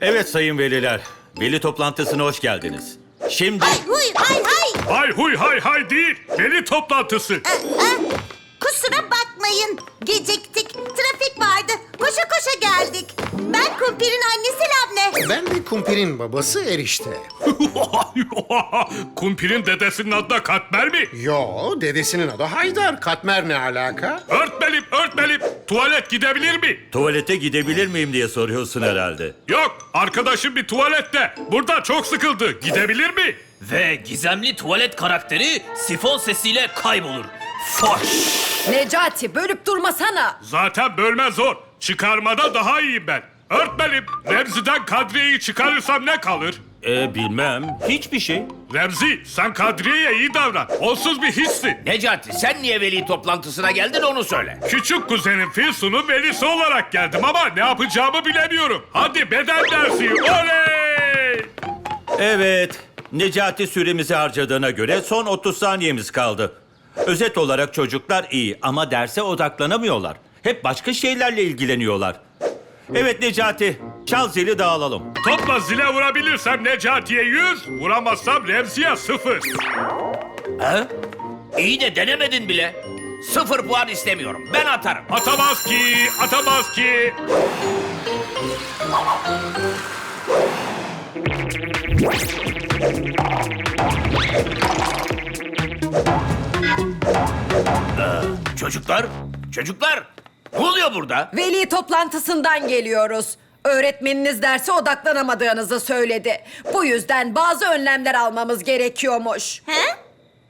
Evet sayın veliler, veli toplantısına hoş geldiniz. Şimdi Hay huy hay hay. Hay huy hay hay değil. Veli toplantısı. Aa, kusura bakmayın. Geciktik. Trafik vardı. Koşa koşa geldik. Ben Kumpir'in annesi Labne. Ben de kumpirin babası erişte. Kumpir'in dedesinin adı da Katmer mi? Yo, dedesinin adı Haydar. Katmer ne alaka? Örtmelim, örtmelim. Tuvalet gidebilir mi? tuvalete gidebilir miyim diye soruyorsun herhalde. Yok, arkadaşım bir tuvalette. Burada çok sıkıldı. Gidebilir mi? Ve gizemli tuvalet karakteri sifon sesiyle kaybolur. Foş! Necati bölüp durmasana. Zaten bölme zor. Çıkarmada daha iyiyim ben. Örtmelim. Remzi'den Kadriye'yi çıkarırsam ne kalır? E bilmem, hiçbir şey. Remzi, sen Kadriye'ye iyi davran. Onsuz bir hissin. Necati sen niye veli toplantısına geldin onu söyle. Küçük kuzenim Filsu'nun velisi olarak geldim ama ne yapacağımı bilemiyorum. Hadi beden dersi, oley! Evet, Necati süremizi harcadığına göre son 30 saniyemiz kaldı. Özet olarak çocuklar iyi ama derse odaklanamıyorlar. Hep başka şeylerle ilgileniyorlar. Evet Necati, çal zili dağılalım. Topla zile vurabilirsem Necati'ye 100, vuramazsam Remzi'ye 0. Ha? İyi de denemedin bile. Sıfır puan istemiyorum. Ben atarım. Atamaz ki, atamaz ki. Çocuklar, çocuklar. Ne oluyor burada? Veli toplantısından geliyoruz. Öğretmeniniz derse odaklanamadığınızı söyledi. Bu yüzden bazı önlemler almamız gerekiyormuş. Ha?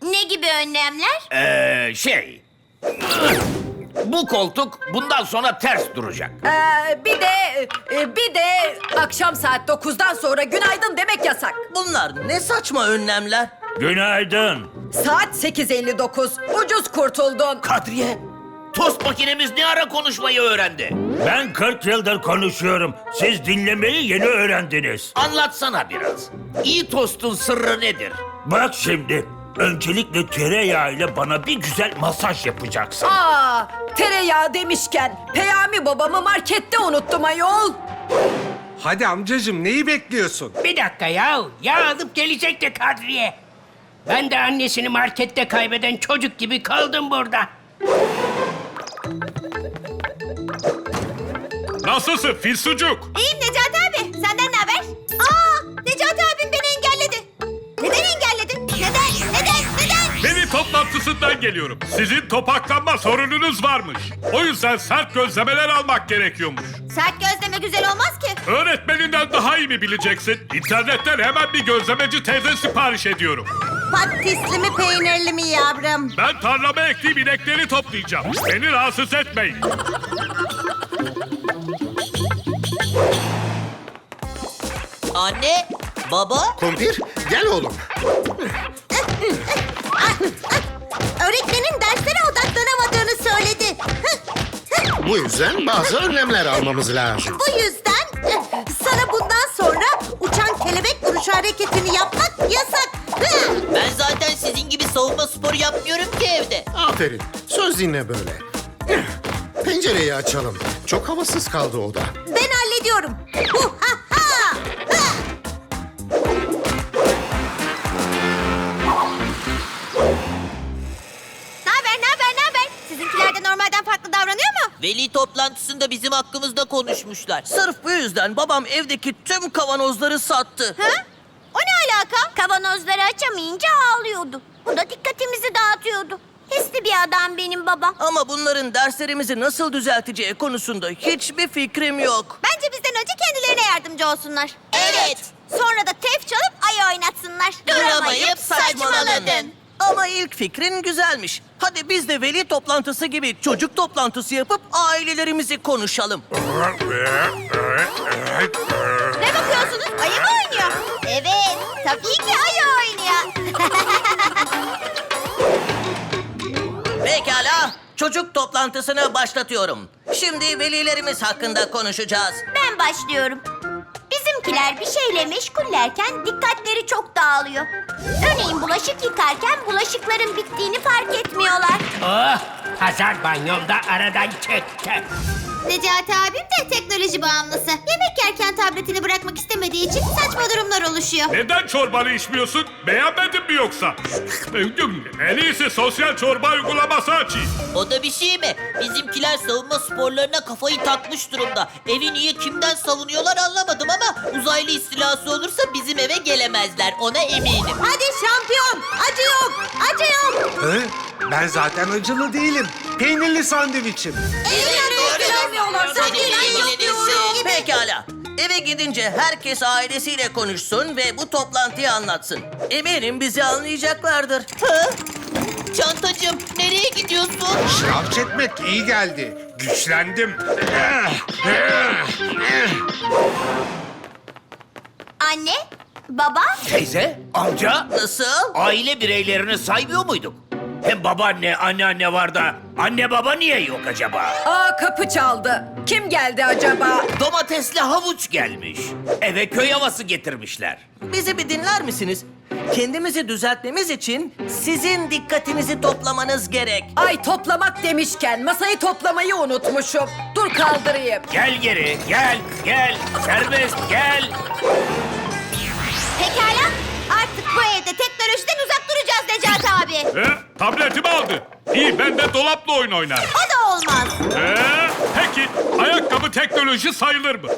Ne gibi önlemler? Ee, şey... Bu koltuk bundan sonra ters duracak. Ee, bir de e, bir de akşam saat 9'dan sonra günaydın demek yasak. Bunlar ne saçma önlemler? Günaydın. Saat 8.59. Ucuz kurtuldun. Kadriye, tost makinemiz ne ara konuşmayı öğrendi? Ben 40 yıldır konuşuyorum. Siz dinlemeyi yeni öğrendiniz. Anlatsana biraz. İyi tostun sırrı nedir? Bak şimdi. Öncelikle tereyağıyla bana bir güzel masaj yapacaksın. Aa, tereyağı demişken Peyami babamı markette unuttum ayol. Hadi amcacığım neyi bekliyorsun? Bir dakika ya. Ya alıp gelecekti Kadriye. Ben de annesini markette kaybeden çocuk gibi kaldım burada. Nasılsın Filsucuk? İyiyim Necati abi. Senden ne haber? Aa, Necati abim beni engelledi. Neden engelledi? Neden? Neden? Neden? Veli toplantısından geliyorum. Sizin topaklanma sorununuz varmış. O yüzden sert gözlemeler almak gerekiyormuş. Sert gözleme güzel olmaz ki. Öğretmeninden daha iyi mi bileceksin? İnternetten hemen bir gözlemeci teyze sipariş ediyorum. Patisli mi peynirli mi yavrum? Ben tarlama ektiğim inekleri toplayacağım. Beni rahatsız etmeyin. Anne, baba, Kumpir, gel oğlum. Öğretmenin derslere odaklanamadığını söyledi. Bu yüzden bazı önlemler almamız lazım. Bu yüzden eh, sana bundan sonra uçan kelebek vuruşu hareketini yapmak yasak. Hı. ben zaten sizin gibi savunma sporu yapmıyorum ki evde. Aferin, söz dinle böyle. Pencereyi açalım. Çok havasız kaldı oda. Ben hallediyorum. Hu ha ha. Hı. Ne haber, ne haber, ne haber? Sizinkiler de normalden farklı davranıyor mu? Veli toplantısında bizim hakkımızda konuşmuşlar. Sırf bu yüzden babam evdeki tüm kavanozları sattı. Ha? O ne alaka? Kavanozları açamayınca ağlıyordu. Bu da dikkatimizi dağıtıyordu. Hisli bir adam benim babam. Ama bunların derslerimizi nasıl düzelteceği konusunda hiçbir fikrim yok. Bence bizden önce kendilerine yardımcı olsunlar. Evet. Sonra da tef çalıp ayı oynatsınlar. Duramayıp saçmaladın. Ama ilk fikrin güzelmiş. Hadi biz de veli toplantısı gibi çocuk toplantısı yapıp ailelerimizi konuşalım. Ne bakıyorsunuz? Ayı mı oynuyor? Evet, tabii ki ayı oynuyor. Pekala, çocuk toplantısını başlatıyorum. Şimdi velilerimiz hakkında konuşacağız. ben başlıyorum. Bizimkiler bir şeyle meşgullerken dikkatleri çok dağılıyor. Örneğin bulaşık yıkarken bulaşıkların bittiğini fark etmiyorlar. Oh, Hazar banyomda aradan çıktı. Necati abim de teknoloji bağımlısı. Yemek yerken tabletini bırakmak istemediği için saçma durumlar oluşuyor. Neden çorbanı içmiyorsun? Beğenmedin mi yoksa? en iyisi sosyal çorba uygulaması açayım. O da bir şey mi? Bizimkiler savunma sporlarına kafayı takmış durumda. Evi niye kimden savunuyorlar anlamadım ama uzaylı istilası olursa bizim eve gelemezler. Ona eminim. Hadi şampiyon. Acı yok. Acı yok. Hı? Ben zaten acılı değilim. Peynirli sandviçim. ilgilenmiyorlar. Sanki ilgilenmiyoruz. Pekala. Eve gidince herkes ailesiyle konuşsun ve bu toplantıyı anlatsın. Eminim bizi anlayacaklardır. Hı? Çantacığım nereye gidiyorsun? Şınav çekmek iyi geldi. Güçlendim. Anne, baba, Teyze, amca, Nasıl? aile bireylerini saymıyor muyduk? Hem babaanne, anneanne var da anne baba niye yok acaba? Aa kapı çaldı. Kim geldi acaba? Domatesli havuç gelmiş. Eve köy havası getirmişler. Bizi bir dinler misiniz? Kendimizi düzeltmemiz için sizin dikkatinizi toplamanız gerek. Ay toplamak demişken masayı toplamayı unutmuşum. Dur kaldırayım. Gel geri, gel, gel. Serbest, gel. pekala. Artık bu evde teknolojiden uzak duracağız Necati abi. He? Tabletimi aldı. İyi ben de dolapla oyun oynarım. O da olmaz. Ee, peki ayakkabı teknoloji sayılır mı?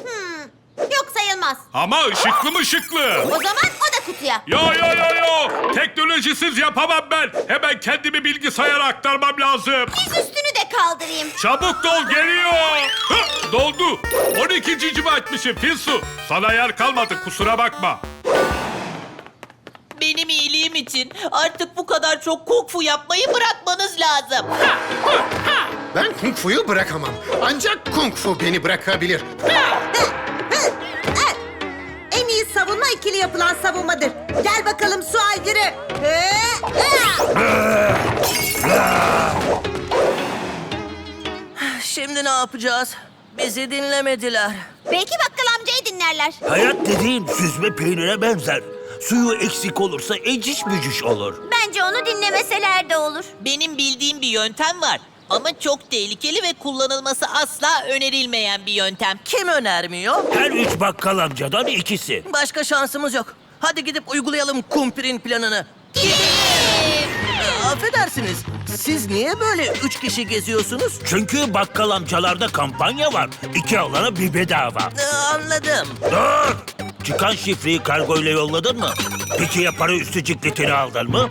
Yok sayılmaz. Ama ışıklı mı ışıklı? O zaman o da kutuya. Yo yo yo yo! Teknolojisiz yapamam ben. Hemen kendimi bilgisayara aktarmam lazım. Diz üstünü de kaldırayım. Çabuk dol geliyor. Hı, doldu. 12 cicimi açmışım Filsu. Sana yer kalmadı kusura bakma. Benim iyiliğim için artık bu kadar çok kung fu yapmayı bırakmanız lazım. Ben kung fu'yu bırakamam. Ancak kung fu beni bırakabilir. En iyi savunma ikili yapılan savunmadır. Gel bakalım su aygırı. Şimdi ne yapacağız? Bizi dinlemediler. Belki bakkal amcayı dinlerler. Hayat dediğin süzme peynire benzer. Suyu eksik olursa eciş bücüş olur. Bence onu dinlemeseler de olur. Benim bildiğim bir yöntem var. Ama çok tehlikeli ve kullanılması asla önerilmeyen bir yöntem. Kim önermiyor? Her üç bakkal amcadan ikisi. Başka şansımız yok. Hadi gidip uygulayalım kumpirin planını. Ee, affedersiniz. Siz niye böyle üç kişi geziyorsunuz? Çünkü bakkal amcalarda kampanya var. İki alana bir bedava. Ee, anladım. Dur! Çıkan şifreyi kargoyla yolladın mı? Peki ya para üstü cikletini aldın mı?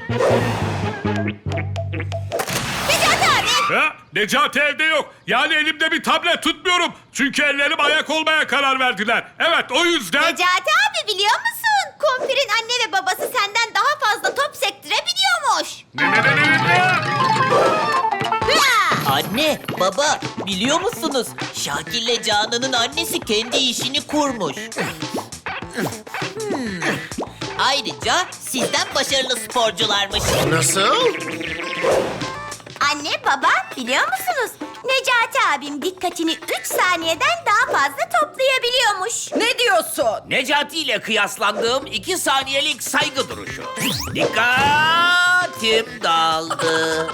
Necati abi. He? Necati evde yok. Yani elimde bir tablet tutmuyorum. Çünkü ellerim ayak olmaya karar verdiler. Evet o yüzden... Necati abi biliyor musun? Kumpir'in anne ve babası senden daha fazla top sektirebiliyormuş. Ne ne ne ne ne! Anne, baba biliyor musunuz? Şakir'le Canan'ın annesi kendi işini kurmuş. Ayrıca sizden başarılı sporcularmış. Nasıl? Anne baba biliyor musunuz? Necati abim dikkatini 3 saniyeden daha fazla toplayabiliyormuş. Ne diyorsun? Necati ile kıyaslandığım iki saniyelik saygı duruşu. Dikkatim dağıldı.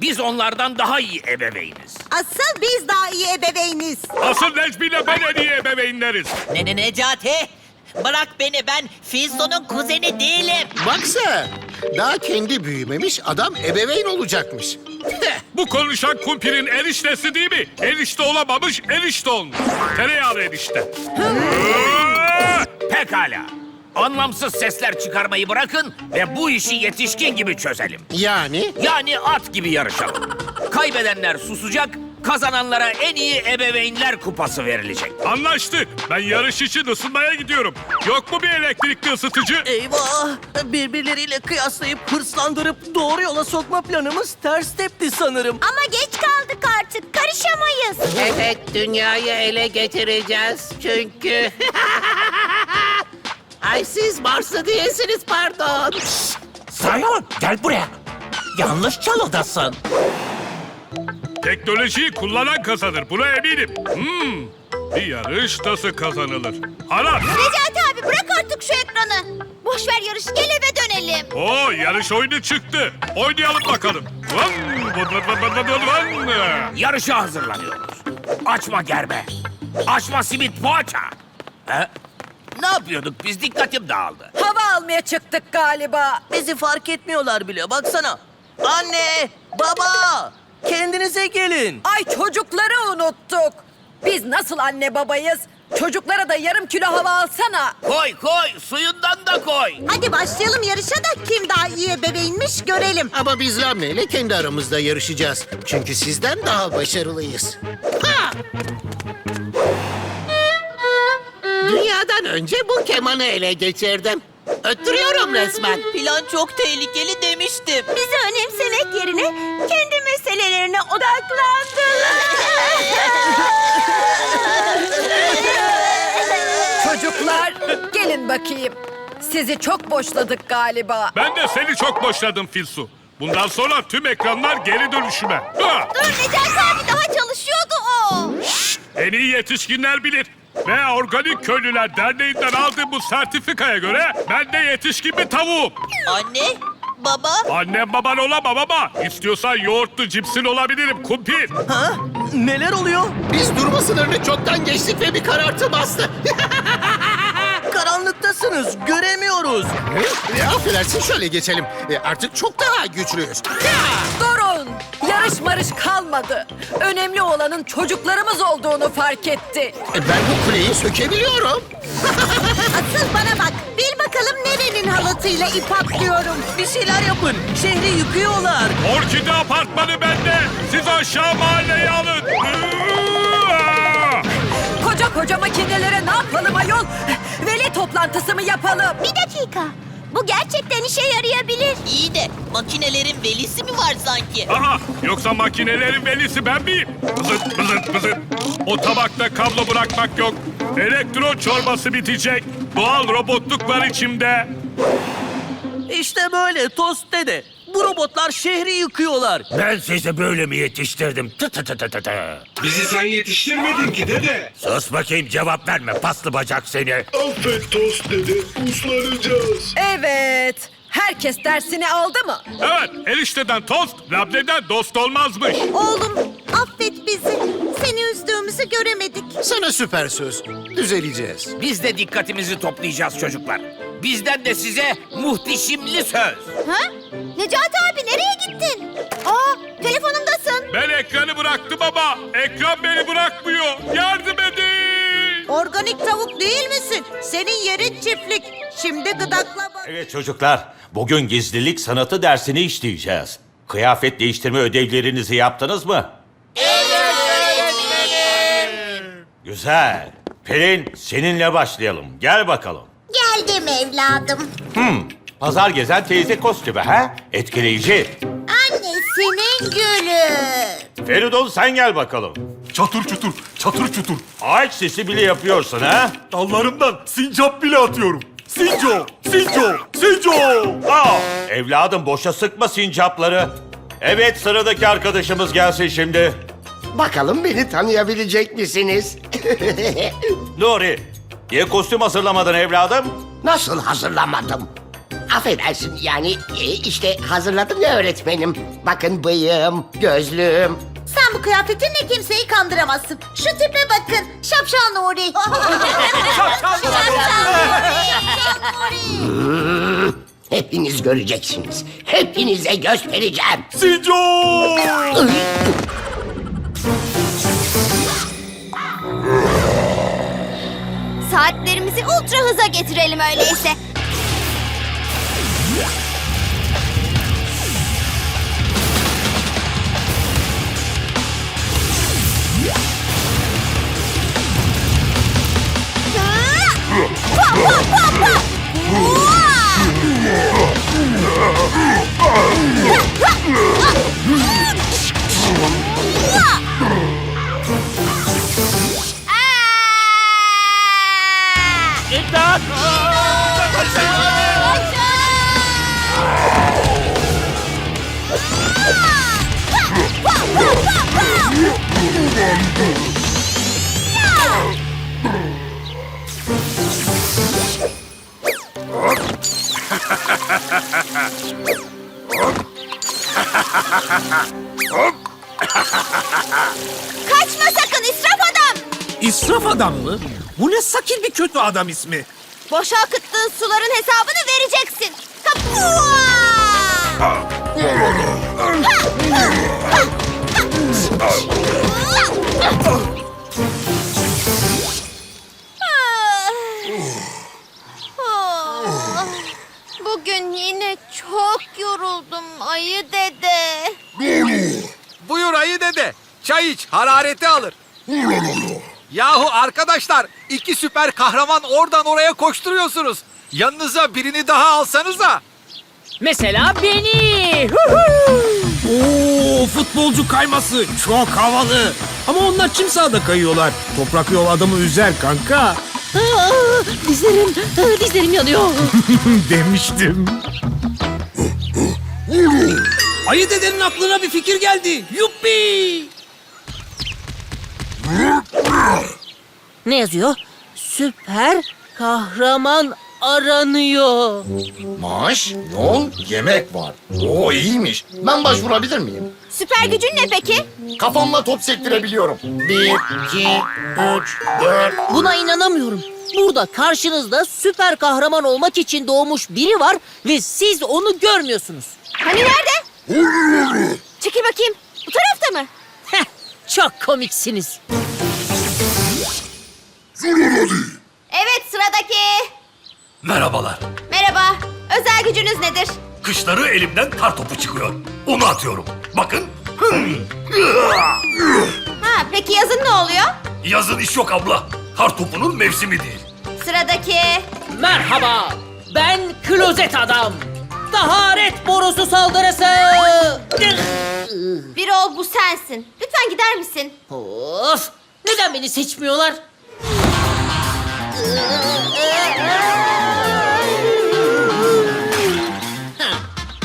Biz onlardan daha iyi ebeveyniz. Asıl biz daha iyi ebeveyniz. Asıl Necmi ile ben en iyi ebeveynleriz. Ne ne Necati? Bırak beni ben Filso'nun kuzeni değilim. Bak sen. Daha kendi büyümemiş adam ebeveyn olacakmış. Bu konuşan kumpirin eniştesi değil mi? Enişte olamamış, enişte olmuş. Tereyağlı enişte. Pekala. Anlamsız sesler çıkarmayı bırakın ve bu işi yetişkin gibi çözelim. Yani Yani at gibi yarışalım. Kaybedenler susacak, kazananlara en iyi ebeveynler kupası verilecek. Anlaştık. Ben yarış için ısınmaya gidiyorum. Yok mu bir elektrikli ısıtıcı? Eyvah! Birbirleriyle kıyaslayıp hırslandırıp doğru yola sokma planımız ters tepti sanırım. Ama geç kaldık artık karışamayız. Evet, dünyayı ele getireceğiz çünkü... Ay siz Marslı değilsiniz pardon. Simon gel buraya. Yanlış çalıdasın. Teknolojiyi kullanan kazanır. Buna eminim. Hmm. Bir yarış nasıl kazanılır? Aras! Necati abi bırak artık şu ekranı. Boş ver yarışı gel eve dönelim. Oo yarış oyunu çıktı. Oynayalım bakalım. Van, van, van, van, van, van, van. Yarışa hazırlanıyoruz. Açma germe. Açma simit poğaça. He? Ne yapıyorduk biz? Dikkatim dağıldı. Hava almaya çıktık galiba. Bizi fark etmiyorlar bile baksana. Anne, baba, kendinize gelin. Ay çocukları unuttuk. Biz nasıl anne babayız? Çocuklara da yarım kilo hava alsana. Koy koy suyundan da koy. Hadi başlayalım yarışa da kim daha iyi bebeğinmiş görelim. Ama biz Lamne ile kendi aramızda yarışacağız. Çünkü sizden daha başarılıyız. Ha! Dünyadan önce bu kemanı ele geçirdim. Öttürüyorum resmen. Plan çok tehlikeli demiştim. Bizi önemsemek yerine kendi meselelerine odaklandılar. Çocuklar gelin bakayım. Sizi çok boşladık galiba. Ben de seni çok boşladım Filsu. Bundan sonra tüm ekranlar geri dönüşüme. Dur Necati abi daha çalışıyordu o. En iyi yetişkinler bilir. Ve Organik Köylüler Derneği'nden aldığım bu sertifikaya göre ben de yetişkin bir tavuğum. Anne, baba, Annem baban olamam ama istiyorsan yoğurtlu cipsin olabilirim kumpir. Ha? Neler oluyor? Biz durma sınırını çoktan geçtik ve bir karartı bastı. Karanlıktasınız, göremiyoruz. E, affedersin şöyle geçelim. E, artık çok daha güçlüyüz. Durun. Yarış marış kalmadı. Önemli olanın çocuklarımız olduğunu fark etti. E, ben bu kuleyi sökebiliyorum. Asıl bana bak. Bil bakalım nerenin halatıyla ip atlıyorum. Bir şeyler yapın. Şehri yıkıyorlar. Orkide apartmanı bende. Siz aşağı mahalleye alın. Koca koca makinelere ne yapalım ayol? Veli toplantısı mı yapalım? Bir dakika. Bu gerçekten işe yarayabilir. iyi de makinelerin velisi mi var sanki? Aha yoksa makinelerin velisi ben miyim? Bızıt bızıt bızıt. O tabakta kablo bırakmak yok. Elektron çorbası bitecek. Doğal robotluk var içimde. İşte böyle tost dede. Bu robotlar şehri yıkıyorlar. Ben sizi böyle mi yetiştirdim? Tı tı tı tı tı tı. Bizi sen yetiştirmedin ki dede. Sus bakayım cevap verme paslı bacak seni. Affet tost dede. Uslanacağız. Evet. Herkes dersini aldı mı? Evet enişteden tost, labneden dost olmazmış. Oğlum affet bizi. Seni üzdüğümüzü göremedik. Sana süper söz. Düzeleceğiz. Biz de dikkatimizi toplayacağız çocuklar. Bizden de size muhteşimli söz. Ha? Necati abi nereye gittin? Aa telefonumdasın. Ben ekranı bıraktım ama ekran beni bırakmıyor. Yardım edin. Organik tavuk değil misin? Senin yerin çiftlik. Şimdi gıdaklama. Evet çocuklar, bugün gizlilik sanatı dersini işleyeceğiz. Kıyafet değiştirme ödevlerinizi yaptınız mı? Güzel. Pelin, seninle başlayalım. Gel bakalım. Geldim evladım. Pazar gezen teyze kostümü ha? Etkileyici. Annesinin gülü. Feridun sen gel bakalım. Çatır çutur, çatır çutur. Ağaç sesi bile yapıyorsun ha? Dallarımdan sincap bile atıyorum. Sinco, Sinco, Sinco. Aa, evladım boşa sıkma sincapları. Evet sıradaki arkadaşımız gelsin şimdi. Bakalım beni tanıyabilecek misiniz? Nuri, niye kostüm hazırlamadın evladım? Nasıl hazırlamadım? Affedersin yani e, işte hazırladım ya öğretmenim. Bakın bıyığım, gözlüğüm. Sen bu kıyafetinle kimseyi kandıramazsın. Şu tipe bakın. Şapşal Nuri. Şapşal Nuri. Hepiniz göreceksiniz. Hepinize göstereceğim. Sinco. Saatlerimizi ultra hıza getirelim öyleyse. 일단 Ha ha ha ha! Hop. Kaçma sakın israf adam. İsraf adam mı? Bu ne sakil bir kötü adam ismi. Boşa akıttığın suların hesabını vereceksin. Kapua! Ah, Bugün yine çok yoruldum ayı dede. Buyur ayı dede. Çay iç, harareti alır. Yahu arkadaşlar, iki süper kahraman oradan oraya koşturuyorsunuz. Yanınıza birini daha alsanıza. Mesela beni. Oo, futbolcu kayması çok havalı. Ama onlar çim sahada kayıyorlar. Toprak yol adamı üzer kanka. dizlerim, dizlerim yanıyor. Demiştim. Ayı dedenin aklına bir fikir geldi. Yuppi! Ne yazıyor? Süper kahraman aranıyor. Maaş, yol, yemek var. Oo iyiymiş. Ben başvurabilir miyim? Süper gücün ne peki? Kafamla top sektirebiliyorum. Bir, iki, üç, dört. Buna inanamıyorum. Burada karşınızda süper kahraman olmak için doğmuş biri var ve siz onu görmüyorsunuz. Hani nerede? Çekil bakayım. Bu tarafta mı? Heh, çok komiksiniz. Evet sıradaki. Merhabalar. Merhaba. Özel gücünüz nedir? Kışları elimden kar topu çıkıyor. Onu atıyorum. Bakın. Ha peki yazın ne oluyor? Yazın iş yok abla. Kar topunun mevsimi değil. Sıradaki. Merhaba, ben klozet adam. Taharet borusu saldırısı. Bir ol bu sensin. Lütfen gider misin? Of, neden beni seçmiyorlar?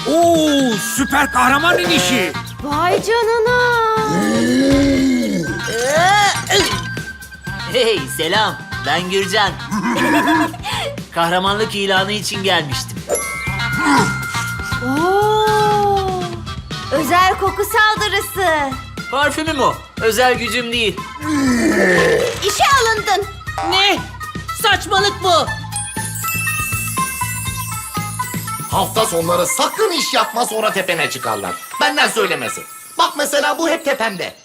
Oo, süper kahraman inişi. Vay canına. Hey selam, ben Gürcan. Kahramanlık ilanı için gelmiştim. Özel koku saldırısı. Parfümüm o, özel gücüm değil. İşe alındın. Ne? Saçmalık bu. Hafta sonları sakın iş yapma sonra tepene çıkarlar. Benden söylemesi. Bak mesela bu hep tepemde.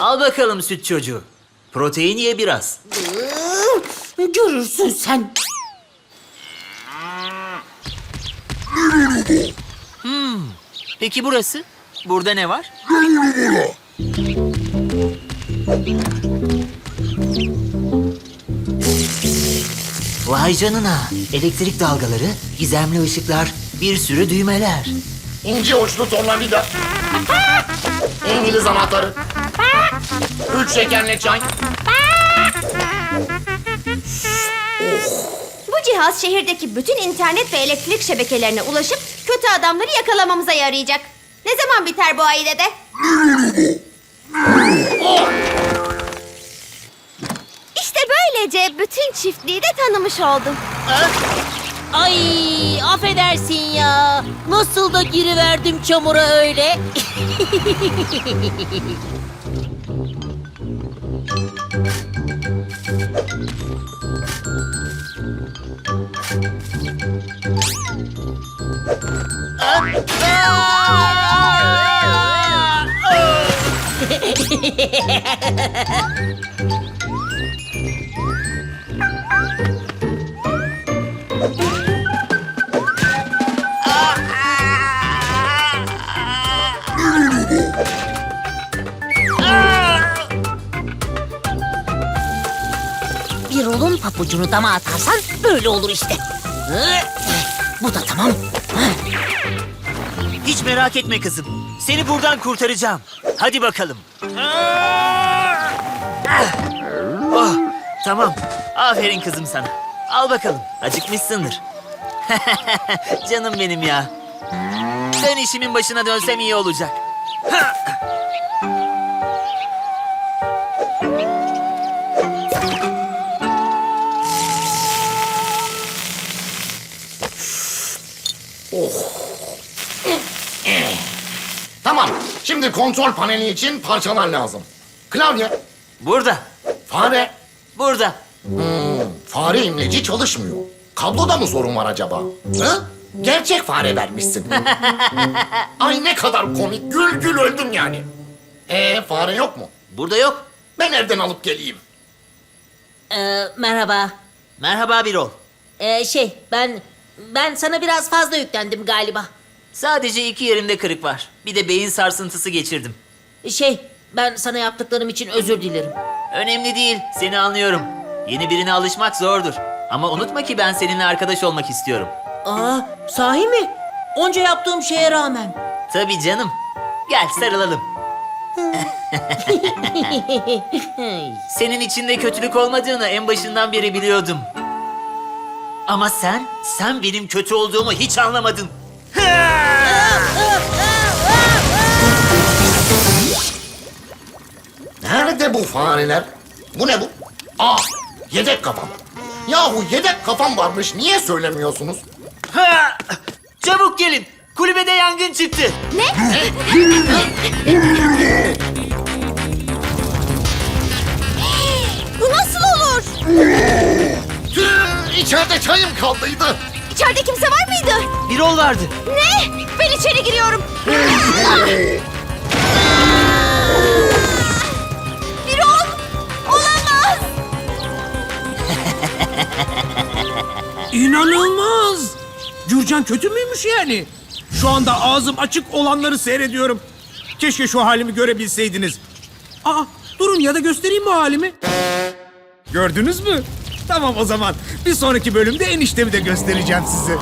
Al bakalım süt çocuğu. Protein ye biraz. Görürsün sen. Hmm. Peki burası? Burada ne var? Vay canına. Elektrik dalgaları, gizemli ışıklar, bir sürü düğmeler. İnce uçlu tornavida. İngiliz anahtarı. Üç şekerli çay. Cihaz şehirdeki bütün internet ve elektrik şebekelerine ulaşıp kötü adamları yakalamamıza yarayacak. Ne zaman biter bu ayı dede? İşte böylece bütün çiftliği de tanımış oldum. Ay affedersin ya. Nasıl da giriverdim çamura öyle. Bir rolun papucunu dama atarsan böyle olur işte. Bu da tamam. Merak etme kızım. Seni buradan kurtaracağım. Hadi bakalım. Oh, tamam. Aferin kızım sana. Al bakalım. Acıkmışsındır. Canım benim ya. Ben işimin başına dönsem iyi olacak. Kontrol paneli için parçalar lazım. Klavye, Burada. fare. Burada. Fare imleci çalışmıyor. Kabloda mı sorun var acaba? Hı? Gerçek fare vermişsin. Ay ne kadar komik. Gül gül öldüm yani. Ee fare yok mu? Burada yok. Ben evden alıp geleyim. Ee, merhaba. Merhaba Birol. Ee, şey ben ben sana biraz fazla yüklendim galiba. Sadece iki yerimde kırık var. Bir de beyin sarsıntısı geçirdim. Şey ben sana yaptıklarım için özür dilerim. Önemli değil. Seni anlıyorum. Yeni birine alışmak zordur. Ama unutma ki ben seninle arkadaş olmak istiyorum. Aa sahi mi? Onca yaptığım şeye rağmen. Tabii canım. Gel sarılalım. Senin içinde kötülük olmadığını en başından beri biliyordum. Ama sen, sen benim kötü olduğumu hiç anlamadın. Nerede bu fareler? Bu ne bu? Aa yedek kafam. Yahu yedek kafam varmış. Niye söylemiyorsunuz? Ha! Çabuk gelin. Kulübede yangın çıktı. Bu nasıl olur? Tüh, içeride çayım kaldıydı. İçeride kimse var mıydı? Birol vardı. Ne? Ben içeri giriyorum. İnanılmaz! Gürcan kötü müymüş yani? Şu anda ağzım açık olanları seyrediyorum. Keşke şu halimi görebilseydiniz. Aa, durun ya da göstereyim bu halimi. Gördünüz mü? Tamam o zaman. Bir sonraki bölümde eniştemi de göstereceğim size.